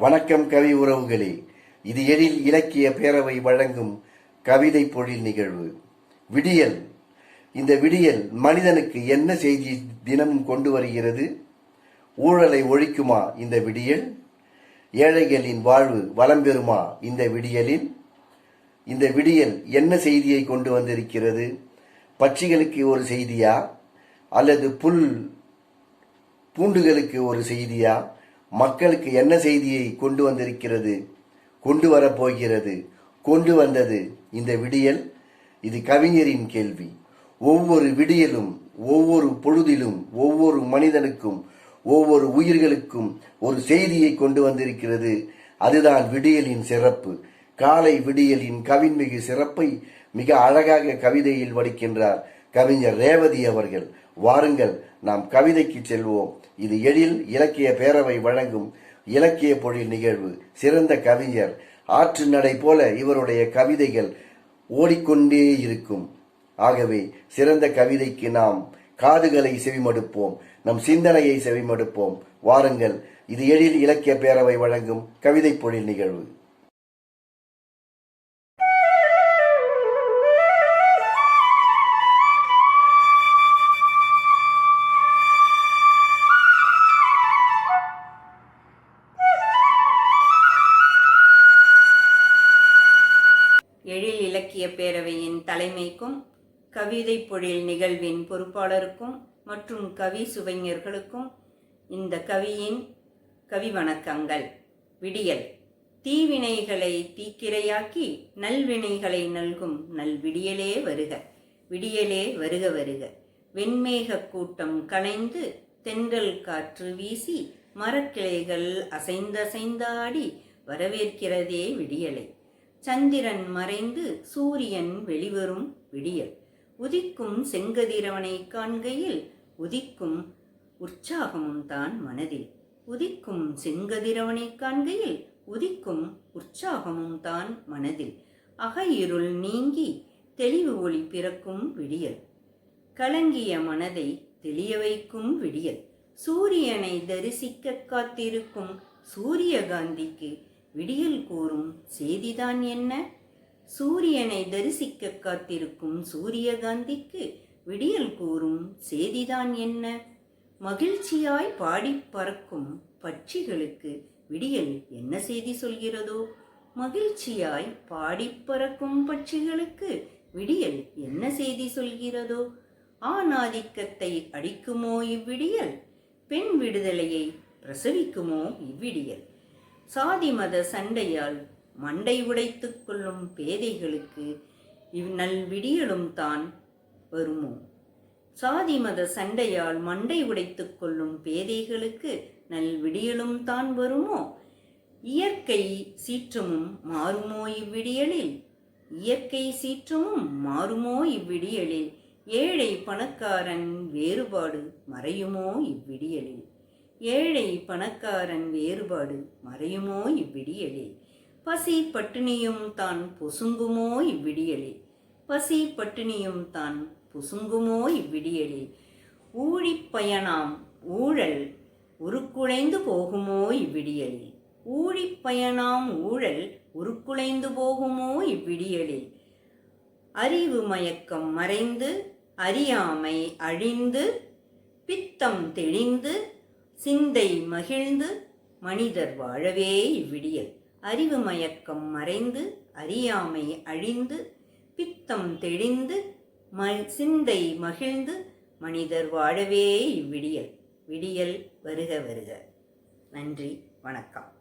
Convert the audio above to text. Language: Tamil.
வணக்கம் கவி உறவுகளே. இது எழில் இலக்கிய பேரவை வழங்கும் கவிதை பொழில் நிகழ்வு. விடியல். இந்த விடியல் மனிதனுக்கு என்ன செய்தி தினமும் கொண்டு வருகிறது? ஊழலை ஒழிக்குமா இந்த விடியல்? ஏழைகளின் வாழ்வு வளம் பெறுமா இந்த விடியலில்? இந்த விடியல் என்ன செய்தியை கொண்டு வந்திருக்கிறது? பட்சிகளுக்கு ஒரு செய்தியா? அல்லது புல் பூண்டுகளுக்கு ஒரு செய்தியா? மக்களுக்கு என்ன செய்தியை கொண்டு வந்திருக்கிறது? கொண்டு வரப்போகிறது. கொண்டு வந்தது இந்த விடியல். இது கவிஞரின் கேள்வி. ஒவ்வொரு விடியலும் ஒவ்வொரு பொழுதிலும் ஒவ்வொரு மனிதனுக்கும் ஒவ்வொரு உயிர்களுக்கும் ஒரு செய்தியை கொண்டு வந்திருக்கிறது. அதுதான் விடியலின் சிறப்பு. காலை விடியலின் கவின்மிகு சிறப்பை மிக அழகாக கவிதையில் வடிக்கின்றார் கவிஞர் ரேவதி அவர்கள். வாருங்கள் நாம் கவிதைக்கு செல்வோம். இது எழில் இலக்கிய பேரவை வழங்கும் இலக்கிய பொழில் நிகழ்வு. சிறந்த கவிஞர். ஆற்று நடை போல இவருடைய கவிதைகள் ஓடிக்கொண்டே இருக்கும். ஆகவே சிறந்த கவிதைக்கு நாம் காதுகளை செவிமடுப்போம். நம் சிந்தனையை செவிமடுப்போம். வாருங்கள் இது எழில் இலக்கிய பேரவை வழங்கும் கவிதை பொழில் நிகழ்வு. இலக்கிய பேரவையின் தலைமைக்கும் கவிதை பொழில் நிகழ்வின் பொறுப்பாளருக்கும் மற்றும் கவி சுவைஞர்களுக்கும் இந்த கவியின் கவி வணக்கங்கள் விடியல். தீவினைகளை தீக்கிரையாக்கி நல்வினைகளை நல்கும் நல்விடியலே வருக. விடியலே வருக வருக. வெண்மேக கூட்டம் கலைந்து தென்றல் காற்று வீசி மரக்கிளைகள் அசைந்தசைந்தாடி வரவேற்கிறதே விடியலை. சந்திரன் மறைந்து சூரியன் வெளிவரும் விடியல். உதிக்கும் செங்கதிரவனை காண்கையில் உதிக்கும் உற்சாகமும் தான் மனதில். உதிக்கும் செங்கதிரவனை காண்கையில் உதிக்கும் உற்சாகமும் தான் மனதில். அகையிருள் நீங்கி தெளிவு ஒளி பிறக்கும் விடியல். கலங்கிய மனதை தெளிய வைக்கும் விடியல். சூரியனை தரிசிக்க காத்திருக்கும் சூரியகாந்திக்கு விடியல் கூறும் செய்திதான் என்ன? சூரியனை தரிசிக்க காத்திருக்கும் சூரியகாந்திக்கு விடியல் கூறும் செய்திதான் என்ன? மகிழ்ச்சியாய் பாடி பறக்கும் பட்சிகளுக்கு விடியல் என்ன செய்தி சொல்கிறதோ? மகிழ்ச்சியாய் பாடி பறக்கும் பட்சிகளுக்கு விடியல் என்ன செய்தி சொல்கிறதோ? ஆணாதிக்கத்தை அடிக்குமோ இவ்விடியல்? பெண் விடுதலையை பிரசவிக்குமோ இவ்விடியல்? சாதி மத சண்டையால் மண்டை உடைத்து கொள்ளும் பேதைகளுக்கு இவ் நல்விடியலும் தான் வருமோ? சாதி மத சண்டையால் மண்டை உடைத்து கொள்ளும் பேதைகளுக்கு நல்விடியலும் தான் வருமோ? இயற்கை சீற்றமும் மாறுமோ இவ்விடியலில்? இயற்கை சீற்றமும் மாறுமோ இவ்விடியலில்? ஏழை பணக்காரன் வேறுபாடு மறையுமோ இவ்விடியலில்? ஏழை பணக்காரன் வேறுபாடு மறையுமோ இவ்விடியலே? பசி பட்டினியும் தான் பொசுங்குமோ இவ்விடியலே? பசி பட்டினியும் தான் பொசுங்குமோ இவ்விடியலே? ஊழிப்பயனாம் ஊழல் உருக்குலைந்து போகுமோ இவ்விடியலே? ஊழிப்பயணாம் ஊழல் உருக்குலைந்து போகுமோ இவ்விடியலே? அறிவு மயக்கம் மறைந்து அறியாமை அழிந்து பித்தம் தெளிந்து சிந்தை மகிழ்ந்து மனிதர் வாழவே இவ்விடியல். அறிவு மயக்கம் மறைந்து அறியாமை அழிந்து பித்தம் தெளிந்து ம சிந்தை மகிழ்ந்து மனிதர் வாழவே இவ்விடியல். விடியல் வருக வருக. நன்றி. வணக்கம்.